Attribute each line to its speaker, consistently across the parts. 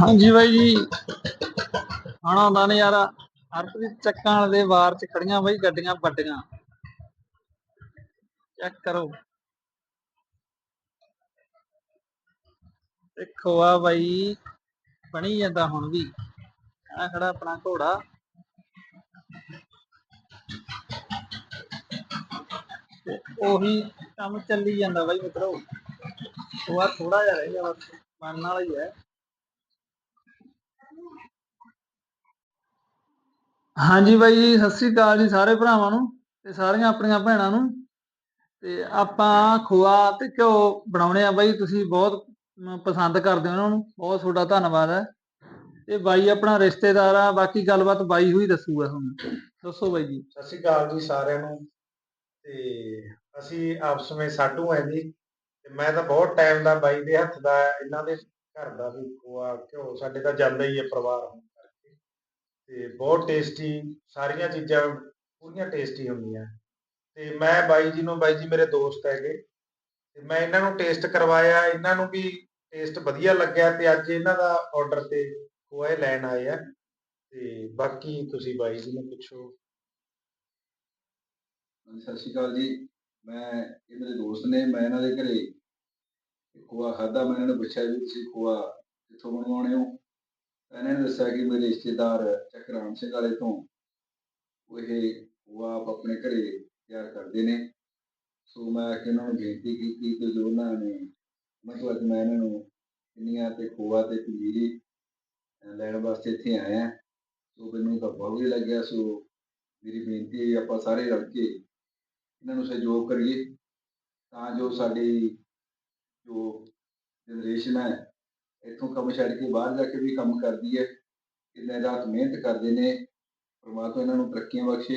Speaker 1: ਹਾਂਜੀ ਬਾਈ ਜੀ। ਆਣਾ ਆਉਂਦਾ ਨਜ਼ਾਰਾ ਹਰਪ੍ਰੀਤ ਚੱਕਾਂ ਦੇ ਵਾਰ ਚ ਖੜੀਆਂ ਬਾਈ, ਗੱਡੀਆਂ ਵੱਡੀਆਂ। ਚੈੱਕ ਕਰੋ। ਦੇਖੋ ਆ ਬਾਈ, ਬਣੀ ਜਾਂਦਾ ਹੁਣ ਵੀ। ਆ ਖੜਾ ਆਪਣਾ ਘੋੜਾ। ਤੇ ਉਹੀ ਕੰਮ ਚੱਲੀ ਜਾਂਦਾ ਬਾਈ ਮਿੱਤਰੋ। ਉਹ ਆ ਥੋੜਾ ਜਿਹਾ ਰਹਿ ਗਿਆ ਬਸ। ਬਣਨ ਵਾਲਾ ਹੀ ਹੈ। ਹਾਂਜੀ ਬਾਈ ਜੀ, ਸਤਿ ਸ੍ਰੀ ਅਕਾਲ ਜੀ ਸਾਰੇ ਭਰਾਵਾਂ ਨੂੰ ਤੇ ਸਾਰੀਆਂ ਆਪਣੀਆਂ ਭੈਣਾਂ ਨੂੰ। ਤੇ ਆਪਾਂ ਖੋਆ ਤੇ ਘਿਓ ਬਣਾਉਣੇ ਆ ਬਾਈ, ਤੁਸੀਂ ਬਹੁਤ ਪਸੰਦ ਕਰਦੇ ਹੋ ਉਹਨਾਂ ਨੂੰ, ਬਹੁਤ ਤੁਹਾਡਾ ਧੰਨਵਾਦ ਹੈ। ਤੇ ਬਾਈ ਆਪਣਾ ਰਿਸ਼ਤੇਦਾਰ ਆ, ਬਾਕੀ ਗੱਲਬਾਤ ਬਾਈ ਹੋਈ ਦੱਸੂਗਾ ਤੁਹਾਨੂੰ। ਦੱਸੋ ਬਾਈ ਜੀ।
Speaker 2: ਸਤਿ ਸ਼੍ਰੀ ਅਕਾਲ ਜੀ ਸਾਰਿਆਂ ਨੂੰ। ਤੇ ਅਸੀਂ ਆਪਸ ਵਿੱਚ ਸਾਡੂ ਹੈ ਜੀ। ਤੇ ਮੈਂ ਤਾਂ ਬਹੁਤ ਟਾਈਮ ਦਾ ਬਾਈ ਦੇ ਹੱਥ ਦਾ, ਇਹਨਾਂ ਦੇ ਘਰ ਦਾ ਵੀ ਖੋਆ, ਘਿਓ ਸਾਡੇ ਤਾਂ ਜਾਂਦਾ ਹੀ ਹੈ ਪਰਿਵਾਰ। ਤੇ ਬਹੁਤ ਟੇਸਟੀ ਸਾਰੀਆਂ ਚੀਜ਼ਾਂ ਪੂਰੀਆਂ ਟੇਸਟੀ ਹੁੰਦੀਆਂ। ਤੇ ਮੈਂ ਬਾਈ ਜੀ ਨੂੰ, ਬਾਈ ਜੀ ਮੇਰੇ ਦੋਸਤ ਹੈਗੇ। ਤੇ ਮੈਂ ਇਹਨਾਂ ਨੂੰ ਟੇਸਟ ਕਰਵਾਇਆ, ਇਹਨਾਂ ਨੂੰ ਵੀ ਟੇਸਟ ਵਧੀਆ ਲੱਗਿਆ ਤੇ ਅੱਜ ਇਹਨਾਂ ਦਾ ਆਰਡਰ ਤੇ ਖੋਆ ਇਹ ਲੈਣ ਆਏ ਆ। ਤੇ ਬਾਕੀ ਤੁਸੀਂ ਬਾਈ ਜੀ ਨੂੰ ਪੁੱਛੋ।
Speaker 3: ਸਤਿ ਸ਼੍ਰੀ ਅਕਾਲ ਜੀ। ਮੈਂ, ਇਹ ਮੇਰੇ ਦੋਸਤ ਨੇ, ਮੈਂ ਇਹਨਾਂ ਦੇ ਘਰੇ ਖੋਆ ਖਾਦਾ ਮੈਂ ਇਹਨਾਂ ਨੂੰ ਪੁੱਛਿਆ ਵੀ ਤੁਸੀਂ ਖੋਆ ਕਿੱਥੋਂ ਬਣਵਾਉਣੇ ਹੋ? ਇਹਨਾਂ ਨੇ ਦੱਸਿਆ ਕਿ ਮੇਰੇ ਰਿਸ਼ਤੇਦਾਰ ਚਕਰਾਮ ਸਿੰਘ ਵਾਲੇ ਤੋਂ ਉਹ ਇਹ ਆਪ ਆਪਣੇ ਘਰੇ ਤਿਆਰ ਕਰਦੇ ਨੇ। ਸੋ ਮੈਂ ਆ ਕੇ ਉਹਨਾਂ ਨੂੰ ਬੇਨਤੀ ਕੀਤੀ ਕਿ ਜੋ ਉਹਨਾਂ ਨੇ ਮਤਲਬ ਤੋਂ ਮੈਂ ਇਹਨਾਂ ਨੂੰ ਕਿੰਨੀਆਂ ਤੇ ਖੋਆ ਤੇ ਪੰਜੀਰੀ ਲੈਣ ਵਾਸਤੇ ਇੱਥੇ ਆਇਆ। ਸੋ ਮੈਨੂੰ ਤਾਂ ਬਹੁਤ ਵਧੀਆ ਲੱਗਿਆ। ਸੋ ਮੇਰੀ ਬੇਨਤੀ ਹੈ ਆਪਾਂ ਸਾਰੇ ਰਲ ਕੇ ਇਹਨਾਂ ਨੂੰ ਸਹਿਯੋਗ ਕਰੀਏ ਤਾਂ ਜੋ ਸਾਡੀ ਜੋ ਜਨਰੇਸ਼ਨ ਹੈ ਇੱਥੋਂ ਕੰਮ ਛੱਡ ਕੇ ਬਾਹਰ ਜਾ ਕੇ ਵੀ ਕੰਮ ਕਰਦੀ ਹੈ। ਦਿਨ ਰਾਤ ਮਿਹਨਤ ਕਰਦੇ ਨੇ। ਪਰਮਾਤਮਾ ਇਹਨਾਂ ਨੂੰ ਤਰੱਕੀਆਂ ਬਖਸ਼ੇ।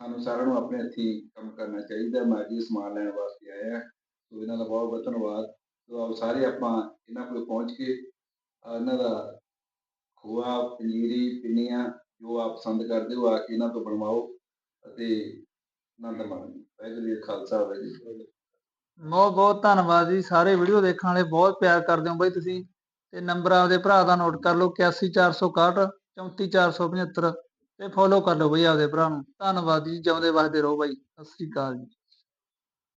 Speaker 3: ਸਾਨੂੰ ਸਾਰਿਆਂ ਨੂੰ ਆਪਣੇ ਹੱਥੀਂ ਕੰਮ ਕਰਨਾ ਚਾਹੀਦਾ। ਮੈਂ ਜੀ ਸਮਾਨ ਲੈਣ ਵਾਸਤੇ ਆਇਆ ਸੋ ਇਹਨਾਂ ਦਾ ਬਹੁਤ ਬਹੁਤ ਧੰਨਵਾਦ। ਸੋ ਆਪ ਸਾਰੇ ਆਪਾਂ ਇਹਨਾਂ ਕੋਲ ਪਹੁੰਚ ਕੇ ਇਹਨਾਂ ਦਾ ਖੋਆ ਪਨੀਰੀ ਪਿੰਨੀਆਂ ਜੋ ਆਪ ਪਸੰਦ ਕਰਦੇ ਹੋ, ਆ ਕੇ ਇਹਨਾਂ ਤੋਂ ਬਣਵਾਓ ਅਤੇ ਆਨੰਦ ਮਾਣੋ। ਵਾਹਿਗੁਰੂ ਜੀ ਖਾਲਸਾ, ਵਾਹਿਗੁਰੂ ਜੀ
Speaker 1: ਬਹੁਤ ਬਹੁਤ ਧੰਨਵਾਦ ਜੀ। ਸਾਰੇ ਵੀਡੀਓ ਦੇਖਣ ਵਾਲੇ ਬਹੁਤ ਪਿਆਰ ਕਰਦੇ ਹੋ ਬਾਈ ਤੁਸੀਂ। ਤੇ ਨੰਬਰ ਆਪਦੇ ਭਰਾ ਦਾ ਨੋਟ ਕਰ ਲਓ 81461 34475 ਤੇ ਫੋਲੋ ਕਰ ਲਓ ਬਾਈ ਆਪਦੇ ਭਰਾ ਨੂੰ। ਧੰਨਵਾਦ ਜੀ, ਜਿਉਂਦੇ ਵਸਦੇ ਰਹੋ ਬਾਈ। ਸਤਿ ਸ੍ਰੀ ਅਕਾਲ ਜੀ।